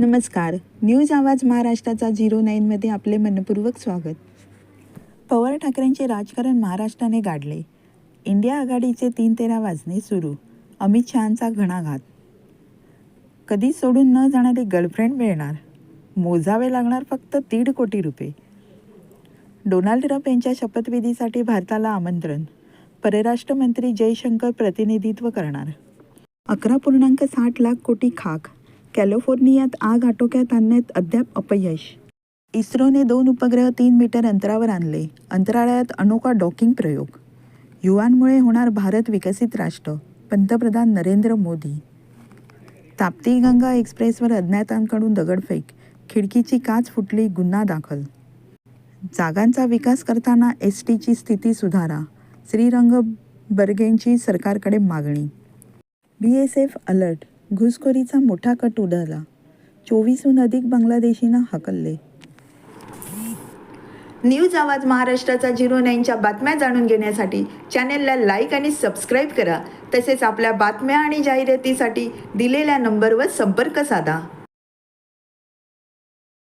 नमस्कार. न्यूज आवाज महाराष्ट्राचा झिरो नाईनमध्ये आपले मनपूर्वक स्वागत. पवार ठाकरेंचे राजकारण महाराष्ट्राने गाडले. इंडिया आघाडीचे तीन तेरा वाजणे सुरू. अमित शहांचा घणाघात. कधी सोडून न जाणारी गर्लफ्रेंड मिळणार. मोजावे लागणार फक्त दीड कोटी रुपये. डोनाल्ड ट्रम्प यांच्या शपथविधीसाठी भारताला आमंत्रण. परराष्ट्र मंत्री जयशंकर प्रतिनिधित्व करणार. अकरा पूर्णांक साठ लाख कोटी खाक. कॅलिफोर्नियात आग आटोक्यात आणण्यात अद्याप अपयश. इस्रोने दोन उपग्रह तीन मीटर अंतरावर आणले. अंतराळात अनोखा डॉकिंग प्रयोग. युवांमुळे होणार भारत विकसित राष्ट्र पंतप्रधान नरेंद्र मोदी. ताप्ती गंगा एक्सप्रेसवर अज्ञातांकडून दगडफेक. खिडकीची काच फुटली गुन्हा दाखल. जागांचा विकास करताना एस टीची स्थिती सुधारा. श्रीरंग बर्गेंची सरकारकडे मागणी. B S F alert. घुसखोरीचा मोठा कट उडाला. चोवीसहून अधिक बांगलादेशींना हकलले. न्यूज आवाज महाराष्ट्राचा झिरो नाईनच्या बातम्या जाणून घेण्यासाठी चॅनेलला लाईक आणि सबस्क्राईब करा. तसेच आपल्या बातम्या आणि जाहिरातीसाठी दिलेल्या नंबरवर संपर्क साधा.